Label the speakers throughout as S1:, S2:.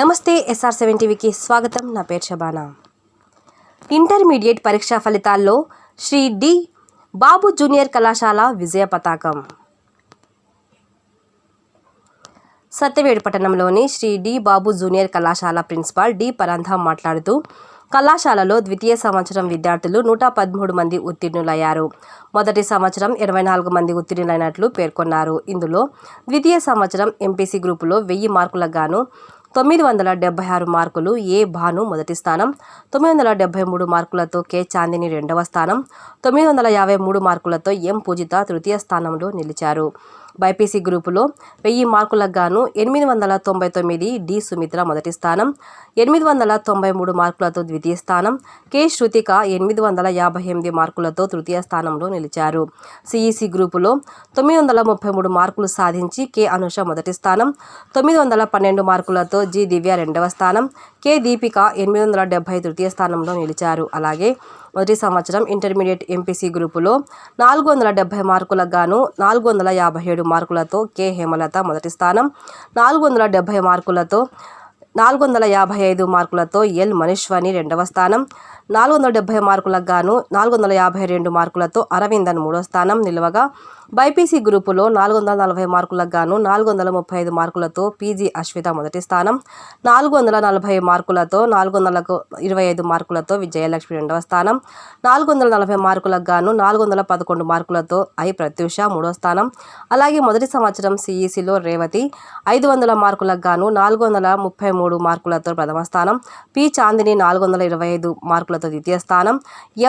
S1: నమస్తే SR seven టీవీకి స్వాగతం. నా పేరు షబానా ఇంటర్మీడియట్ పరీక్షా ఫలితాల్లో శ్రీ డి. బాబు జూనియర్ కళాశాల విజయ పతాకం. సత్యవేడు పట్టణంలోని శ్రీ డి. బాబు జూనియర్ కళాశాల ప్రిన్సిపాల్ డి. పరంధాం మాట్లాడుతూ కళాశాలలో ద్వితీయ సంవత్సరం విద్యార్థులు నూట పదమూడు మంది ఉత్తీర్ణులయ్యారు. మొదటి సంవత్సరం ఇరవై నాలుగు మంది ఉత్తీర్ణులైనట్లు పేర్కొన్నారు. ఇందులో ద్వితీయ సంవత్సరం ఎంపీసీ గ్రూపులో వెయ్యి మార్కులకు గాను తొమ్మిది వందల డెబ్బై ఆరు మార్కులు ఏ భాను మొదటి స్థానం తొమ్మిది వందల డెబ్బై మూడు మార్కులతో కె చాందిని రెండవ స్థానం తొమ్మిది వందల యాభై మూడు మార్కులతో ఎం పూజిత తృతీయ స్థానంలో నిలిచారు. బైపీసీ గ్రూపులో వెయ్యి మార్కులకు గాను ఎనిమిది వందల తొంభై తొమ్మిది డి సుమిత్ర మొదటి స్థానం ఎనిమిది వందల తొంభై మూడు మార్కులతో ద్వితీయ స్థానం కె శృతిక ఎనిమిది వందల యాభై ఎనిమిది మార్కులతో తృతీయ స్థానంలో నిలిచారు. సిఈసి గ్రూపులో తొమ్మిది వందల ముప్పై మూడు మార్కులు సాధించి కె అనుష మొదటి స్థానం తొమ్మిది వందల పన్నెండు మార్కులతో జి దివ్య రెండవ స్థానం కె దీపిక ఎనిమిది వందల డెబ్బై తృతీయ స్థానంలో నిలిచారు. అలాగే మొదటి సంవత్సరం ఇంటర్మీడియట్ ఎంపీసీ గ్రూపులో నాలుగు వందల డెబ్బై మార్కులకు గాను నాలుగు వందల యాభై ఏడు మార్కులతో కె హేమలత మొదటి స్థానం నాలుగు వందల డెబ్బై మార్కులతో నాలుగు వందల యాభై ఐదు మార్కులతో ఎల్ మనీష్వాణి రెండవ స్థానం. నాలుగు వందల డెబ్బై మార్కులకు గాను నాలుగు వందల యాభై రెండు మార్కులతో అరవిందన్ మూడో స్థానం నిలవగా. బైపీసీ గ్రూపులో నాలుగు వందల నలభై మార్కులకు గాను నాలుగు వందల ముప్పై ఐదు మార్కులతో పీజీ అశ్విత మొదటి స్థానం. నాలుగు వందల నలభై మార్కులతో నాలుగు వందలకు ఇరవై ఐదు మార్కులతో విజయలక్ష్మి రెండవ స్థానం. నాలుగు వందల నలభై మార్కులకు గాను నాలుగు వందల పదకొండు మార్కులతో ఐ ప్రత్యూష మూడో స్థానం. అలాగే మొదటి సంవత్సరం సిఈసిలో రేవతి ఐదు వందల మార్కులకు గాను నాలుగు వందల ముప్పై మూడు మార్కులతో ప్రథమ స్థానం పి. చాందిని నాలుగు వందల ఇరవై ఐదు మార్కులతో ద్వితీయ స్థానం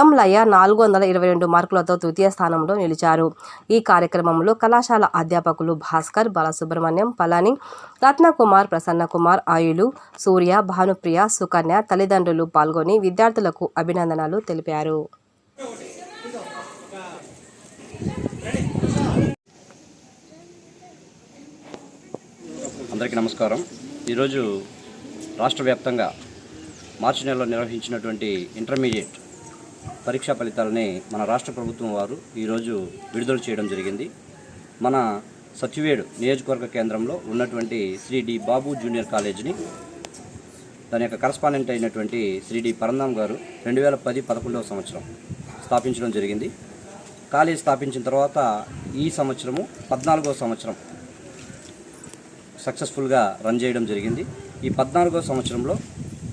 S1: ఎం. లయ నాలుగు వందల ఇరవై రెండు మార్కులతో తృతీయ స్థానంలో నిలిచారు. ఈ కార్యక్రమంలో కళాశాల అధ్యాపకులు భాస్కర్ బాలసుబ్రహ్మణ్యం పలాని రత్నకుమార్ ప్రసన్నకుమార్ ఆయులు సూర్య భానుప్రియ సుకన్య తల్లిదండ్రులు పాల్గొని విద్యార్థులకు అభినందనలు తెలిపారు.
S2: అందరికీ నమస్కారం. ఈరోజు రాష్ట్ర వ్యాప్తంగా మార్చి నెలలో నిర్వహించినటువంటి ఇంటర్మీడియట్ పరీక్షా ఫలితాలని మన రాష్ట్ర ప్రభుత్వం వారు ఈరోజు విడుదల చేయడం జరిగింది. మన సత్యవేడు నియోజకవర్గ కేంద్రంలో ఉన్నటువంటి శ్రీ డి బాబు జూనియర్ కాలేజీని దాని యొక్క కరస్పాండెంట్ అయినటువంటి శ్రీ డి పరందాం గారు రెండు వేల పది పదకొండవ సంవత్సరం స్థాపించడం జరిగింది. కాలేజ్ స్థాపించిన తర్వాత ఈ సంవత్సరము పద్నాలుగో సంవత్సరం సక్సెస్ఫుల్గా రన్ చేయడం జరిగింది. ఈ పద్నాలుగో సంవత్సరంలో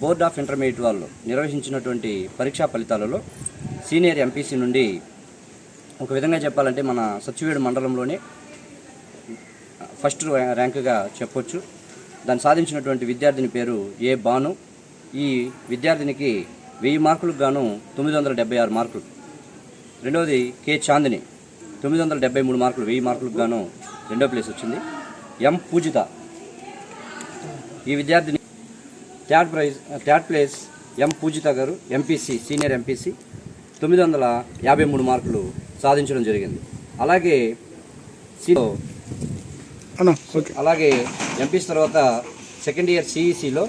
S2: బోర్డ్ ఆఫ్ ఇంటర్మీడియట్ వాళ్ళు నిర్వహించినటువంటి పరీక్షా ఫలితాలలో సీనియర్ ఎంపీసీ నుండి ఒక విధంగా చెప్పాలంటే మన సచివేడు మండలంలోనే ఫస్ట్ ర్యాంకుగా చెప్పొచ్చు. దాన్ని సాధించినటువంటి విద్యార్థిని పేరు ఏ బాను. ఈ విద్యార్థినికి వెయ్యి మార్కులకు గాను తొమ్మిది వందల డెబ్బై ఆరు మార్కులు. రెండవది కే చాందిని. తొమ్మిది వందల డెబ్బై మూడు మార్కులు వెయ్యి మార్కులకు గాను రెండో ప్లేస్ వచ్చింది. ఎం పూజిత. ఈ విద్యార్థిని third prize third place M Pujitha గారు ఎంపీసీ సీనియర్ ఎంపీసీ తొమ్మిది వందల యాభై మూడు మార్కులు సాధించడం జరిగింది. అలాగే సిలో అలాగే ఎంపీసీ తర్వాత సెకండ్ ఇయర్ సిఈసిలో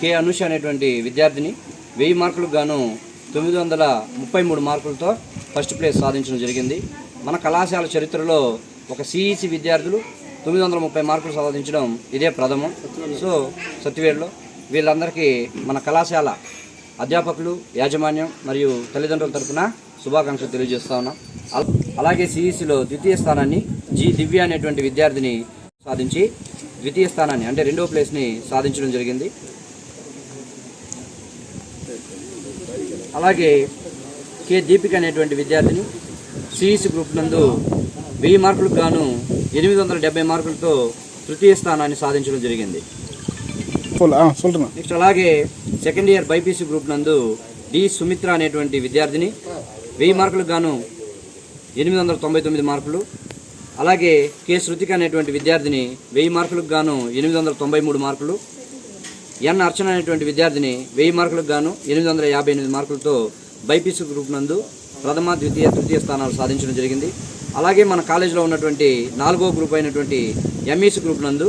S2: కె అనుష అనేటువంటి విద్యార్థిని వెయ్యి మార్కులకు గాను తొమ్మిది వందల ముప్పై మూడు మార్కులతో ఫస్ట్ ప్లేస్ సాధించడం జరిగింది. మన కళాశాల చరిత్రలో ఒక సిఈసి విద్యార్థులు తొమ్మిది వందల ముప్పై మార్కులు సాధించడం ఇదే ప్రథమం. సో సత్యవేడులో వీళ్ళందరికీ మన కళాశాల అధ్యాపకులు యాజమాన్యం మరియు తల్లిదండ్రుల తరపున శుభాకాంక్షలు తెలియజేస్తా ఉన్నాం. అలాగే సిఈసిలో ద్వితీయ స్థానాన్ని జి దివ్య అనేటువంటి విద్యార్థిని సాధించి ద్వితీయ స్థానాన్ని అంటే రెండో ప్లేస్ని సాధించడం జరిగింది. అలాగే కె దీపిక అనేటువంటి విద్యార్థిని సిఈసి గ్రూప్ నందు వెయ్యి మార్కులకు గాను ఎనిమిది వందల డెబ్బై మార్కులతో తృతీయ స్థానాన్ని సాధించడం జరిగింది. నెక్స్ట్ అలాగే సెకండ్ ఇయర్ బైపీసీ గ్రూప్ నందు డి సుమిత్ర అనేటువంటి విద్యార్థిని వెయ్యి మార్కులకు గాను ఎనిమిది వందల తొంభై తొమ్మిది మార్కులు. అలాగే కె శృతిక అనేటువంటి విద్యార్థిని వెయ్యి మార్కులకు గాను ఎనిమిది వందల తొంభై మూడు మార్కులు. ఎన్ అర్చన అనేటువంటి విద్యార్థిని వెయ్యి మార్కులకు గాను ఎనిమిది వందల యాభై ఎనిమిది మార్కులతో బైపీసీ గ్రూప్ నందు ప్రథమ ద్వితీయ తృతీయ స్థానాలు సాధించడం జరిగింది. అలాగే మన కాలేజీలో ఉన్నటువంటి నాలుగో గ్రూప్ అయినటువంటి ఎంఈసీ గ్రూప్ నందు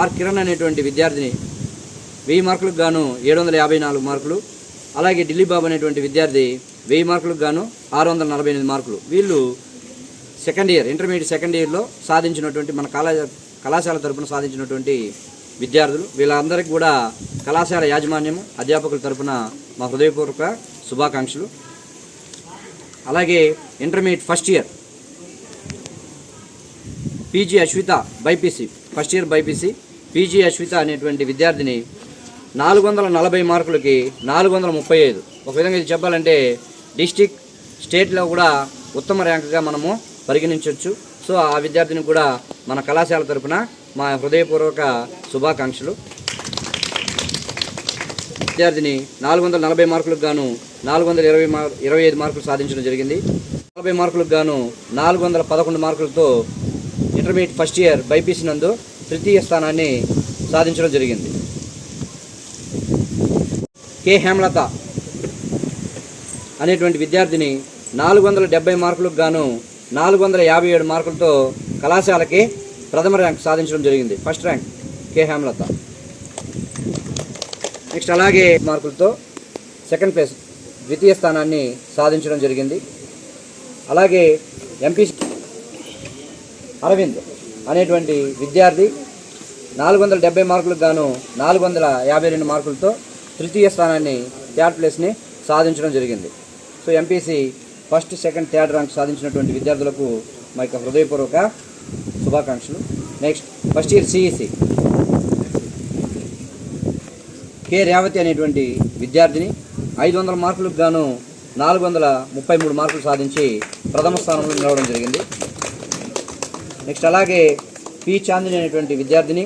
S2: ఆర్ కిరణ్ అనేటువంటి విద్యార్థిని వెయ్యి మార్కులకు గాను ఏడు వందల యాభై నాలుగు మార్కులు అలాగే ఢిల్లీ బాబు అనేటువంటి విద్యార్థి వెయ్యి మార్కులకు గాను ఆరు వందల నలభై ఎనిమిది మార్కులు. వీళ్ళు సెకండ్ ఇయర్ ఇంటర్మీడియట్ సెకండ్ ఇయర్లో సాధించినటువంటి మన కళా కళాశాల తరపున సాధించినటువంటి విద్యార్థులు. వీళ్ళందరికీ కూడా కళాశాల యాజమాన్యం అధ్యాపకుల తరపున మా హృదయపూర్వక శుభాకాంక్షలు. అలాగే intermediate first year PG Ashwitha BiPC first year BiPC. PG Ashwitha అనేటువంటి విద్యార్థిని నాలుగు వందల నలభై మార్కులకి నాలుగు వందల ముప్పై ఐదు. ఒక విధంగా ఇది చెప్పాలంటే డిస్టిక్ స్టేట్లో కూడా ఉత్తమ ర్యాంకుగా మనము పరిగణించవచ్చు సో ఆ విద్యార్థిని కూడా మన కళాశాల తరఫున మా హృదయపూర్వక శుభాకాంక్షలు. విద్యార్థిని నాలుగు వందల నలభై మార్కులకు గాను నాలుగు వందల ఇరవై మార్ ఇరవై ఐదు మార్కులు సాధించడం జరిగింది. నలభై మార్కులకు గాను నాలుగు వందల పదకొండు మార్కులతో ఇంటర్మీడియట్ ఫస్ట్ ఇయర్ బైపీసీ నందు తృతీయ స్థానాన్ని సాధించడం జరిగింది. కె. హేమలత అనేటువంటి విద్యార్థిని నాలుగు వందల డెబ్బై మార్కులకు గాను నాలుగు వందల యాభై ఏడు మార్కులతో కళాశాలకి ప్రథమ ర్యాంక్ సాధించడం జరిగింది. First rank K. Hemalatha. Next అలాగే మార్కులతో సెకండ్ ప్లేస్ ద్వితీయ స్థానాన్ని సాధించడం జరిగింది. అలాగే ఎంపీ అరవింద్ అనేటువంటి విద్యార్థి నాలుగు వందల డెబ్బై మార్కులకు గాను నాలుగు వందల యాభై రెండు మార్కులతో తృతీయ స్థానాన్ని థర్డ్ ప్లేస్ని సాధించడం జరిగింది. So MPC first second third rank సాధించినటువంటి విద్యార్థులకు మా యొక్క హృదయపూర్వక శుభాకాంక్షలు. Next first year CEC. K Revathi అనేటువంటి విద్యార్థిని ఐదు వందల మార్కులకు గాను నాలుగు వందల ముప్పై మూడు మార్కులు సాధించి ప్రథమ స్థానంలో నిలవడం జరిగింది. నెక్స్ట్ అలాగే పి చాందిని అనేటువంటి విద్యార్థిని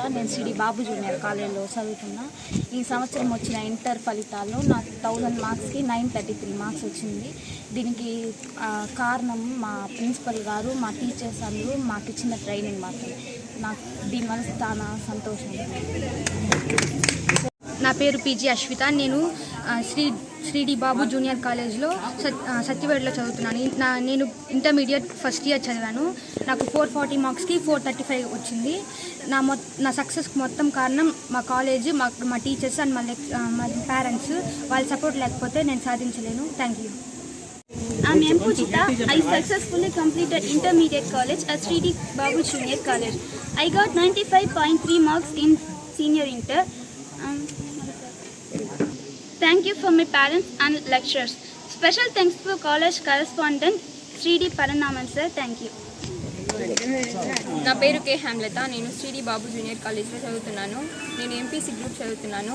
S3: కే నేను సిడి బాబు జూనియర్ కాలేజ్లో చదువుతున్నా. ఈ సంవత్సరం వచ్చిన ఇంటర్ ఫలితాల్లో నాకు థౌజండ్ మార్క్స్కి నైన్ థర్టీ త్రీ మార్క్స్ వచ్చింది. దీనికి కారణం మా ప్రిన్సిపల్ గారు మా టీచర్స్ అందరూ మాకు ఇచ్చిన ట్రైనింగ్ మాత్రం నాకు దీనివల్ల చాలా సంతోషం.
S4: నా పేరు పీజీ అశ్విత. నేను శ్రీ శ్రీడి బాబు జూనియర్ కాలేజ్లో సత్ సత్యవేడలో చదువుతున్నాను. నా నేను ఇంటర్మీడియట్ ఫస్ట్ ఇయర్ చదివాను. నాకు ఫోర్ ఫార్టీ మార్క్స్కి ఫోర్ థర్టీ ఫైవ్ వచ్చింది. నా మొ నా సక్సెస్కి మొత్తం కారణం మా కాలేజీ మా మా టీచర్స్ అండ్ మా లెక్ మా పేరెంట్స్ వాళ్ళ సపోర్ట్ లేకపోతే నేను సాధించలేను. Thank you
S5: I'm Poojitha I successfully completed intermediate college at Shirdi Babu junior college I got ninety five point three marks in senior inter thank you for my parents and lecturers special thanks for college correspondent Shirdi Paranaman sir thank you
S6: నా పేరు కే. హేమలత. నేను శ్రీడి Babu junior కాలేజ్లో చదువుతున్నాను. నేను MPC group చదువుతున్నాను.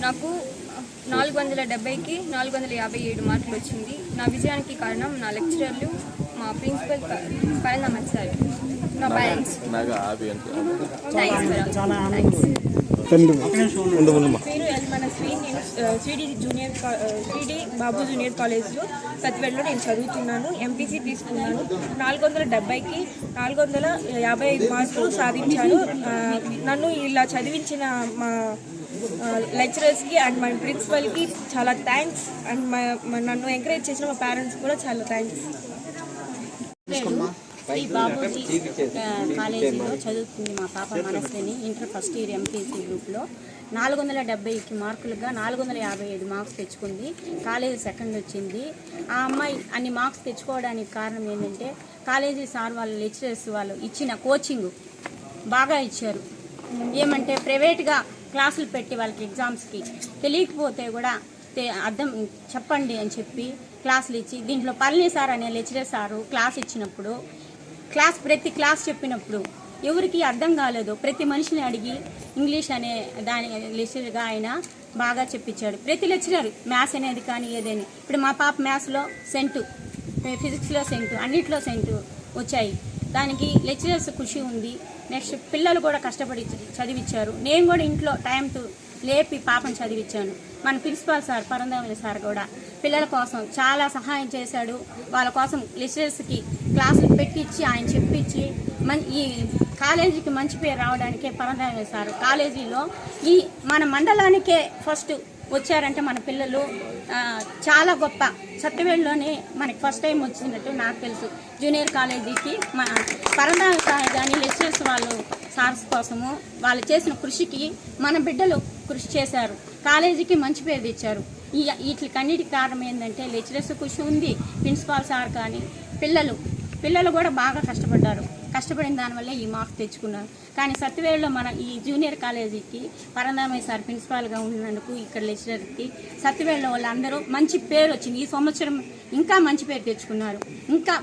S6: నాకు నాలుగు వందల డెబ్బైకి నాలుగు వందల యాభై ఏడు మార్కులు వచ్చింది. నా విజయానికి కారణం నా లెక్చరర్లు మా ప్రిన్సిపల్ పరందమన్ సార్. నా పేరెంట్స్. థ్యాంక్స్
S7: తండ్రి ముందు ముందు
S8: శ్రీడి జూనియర్ శ్రీడి బాబు జూనియర్ కాలేజ్లో సత్యవేడలో నేను చదువుతున్నాను ఎంపీసీ తీసుకున్నాను. నాలుగు వందల డెబ్బైకి నాలుగు వందల యాభై ఐదు మార్కులు సాధించాను నన్ను ఇలా చదివించిన మా లెక్చరర్స్కి అండ్ మా ప్రిన్సిపల్కి చాలా థ్యాంక్స్. అండ్ మా మా- నన్ను ఎంకరేజ్ చేసిన మా పేరెంట్స్ కూడా చాలా థ్యాంక్స్.
S9: శ్రీ బాబూజీ కాలేజీలో చదువుతుంది మా పాప Manaswini inter first year MPC గ్రూప్లో నాలుగు వందల డెబ్బైకి మార్కులుగా నాలుగు వందల యాభై ఐదు మార్క్స్ తెచ్చుకుంది. కాలేజీ సెకండ్ వచ్చింది. ఆ అమ్మాయి అన్ని మార్క్స్ తెచ్చుకోవడానికి కారణం ఏంటంటే కాలేజీ సార్ వాళ్ళు లెక్చరర్స్ వాళ్ళు ఇచ్చిన కోచింగ్ బాగా ఇచ్చారు. ఏమంటే ప్రైవేట్గా క్లాసులు పెట్టి వాళ్ళకి ఎగ్జామ్స్కి తెలియకపోతే కూడా అర్థం చెప్పండి అని చెప్పి క్లాసులు ఇచ్చి దీంట్లో పళని సార్ అనే లెక్చరర్ సారు క్లాస్ ఇచ్చినప్పుడు క్లాస్ ప్రతి క్లాస్ చెప్పినప్పుడు ఎవరికి అర్థం కాలేదు ప్రతి మనిషిని అడిగి ఇంగ్లీష్ అనే దాని లెక్చర్గా ఆయన బాగా చెప్పించాడు. ప్రతి లెక్చరర్ మ్యాథ్స్ అనేది కానీ ఏదేని. ఇప్పుడు మా పాప మ్యాథ్స్లో సెంటు ఫిజిక్స్లో సెంటు అన్నిట్లో సెంటు వచ్చాయి. దానికి లెక్చరర్స్ కృషి ఉంది. నెక్స్ట్ పిల్లలు కూడా కష్టపడి చదివించారు నేను కూడా ఇంట్లో టైంతో లేపి పాపను చదివించాను మన ప్రిన్సిపాల్ సార్ పరంధామయ్య సార్ కూడా. పిల్లల కోసం చాలా సహాయం చేశాడు. వాళ్ళ కోసం లెక్చరర్స్కి క్లాసులు పెట్టించి ఆయన చెప్పించి మన్ ఈ కాలేజీకి మంచి పేరు రావడానికే పరంధాయం వేశారు కాలేజీలో ఈ మన మండలానికే ఫస్ట్ వచ్చారంటే మన పిల్లలు చాలా గొప్ప సత్యవేడులోనే మనకి ఫస్ట్ టైం వచ్చినట్టు నాకు తెలుసు. జూనియర్ కాలేజీకి మన పరంధాయం సార్ కానీ లెక్చరర్స్ వాళ్ళు సార్స్ కోసము వాళ్ళు చేసిన కృషికి మన బిడ్డలు కృషి చేశారు. కాలేజీకి మంచి పేరు తెచ్చారు. ఈ వీటికన్నిటికి కారణం ఏంటంటే లెక్చరర్స్ కృషి ఉంది ప్రిన్సిపాల్ సార్ కానీ పిల్లలు. పిల్లలు కూడా బాగా కష్టపడ్డారు. కష్టపడిన దానివల్లే ఈ మార్క్స్ తెచ్చుకున్నారు. కానీ సత్యవేడులో మన ఈ జూనియర్ కాలేజీకి పరందామయ్య సార్ ప్రిన్సిపాల్గా ఉన్నందుకు ఇక్కడ లెక్చరర్కి సత్యవేడులో వాళ్ళందరూ మంచి పేరు వచ్చింది. ఈ సంవత్సరం ఇంకా మంచి పేరు తెచ్చుకున్నారు. ఇంకా